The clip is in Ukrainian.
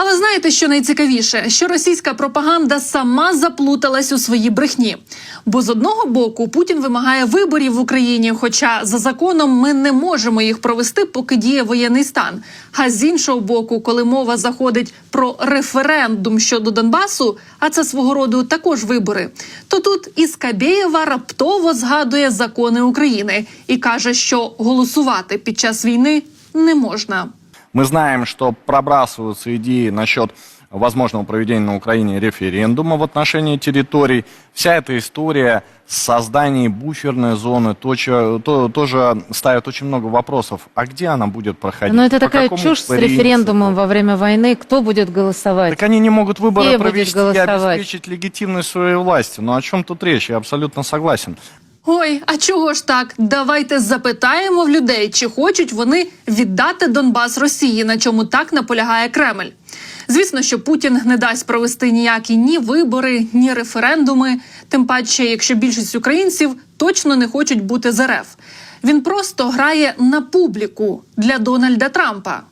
Але знаєте, що найцікавіше? Що російська пропаганда сама заплуталась у своїй брехні. Бо з одного боку Путін вимагає виборів в Україні, хоча за законом ми не можемо їх провести, поки діє воєнний стан. А з іншого боку, коли мова заходить про референдум щодо Донбасу, а це свого роду також вибори, то тут і Скабєєва раптово згадує закони України і каже, що голосувати під час війни не можна. Мы знаем, что пробрасываются идеи насчет возможного проведения на Украине референдума в отношении территорий. Вся эта история создания буферной зоны то, чё- то- тоже ставит очень много вопросов. А где она будет проходить? Но это По такая чушь с принципу? референдумом во время войны. Кто будет голосовать? Так они не могут выборы Где провести и обеспечить легитимность своей власти. Ну о чем тут речь? Я абсолютно согласен. Ой, а чого ж так? Давайте запитаємо в людей, чи хочуть вони віддати Донбас Росії, на чому так наполягає Кремль. Звісно, що Путін не дасть провести ніякі ні вибори, ні референдуми. Тим паче, якщо більшість українців точно не хочуть бути з РФ. Він просто грає на публіку для Дональда Трампа.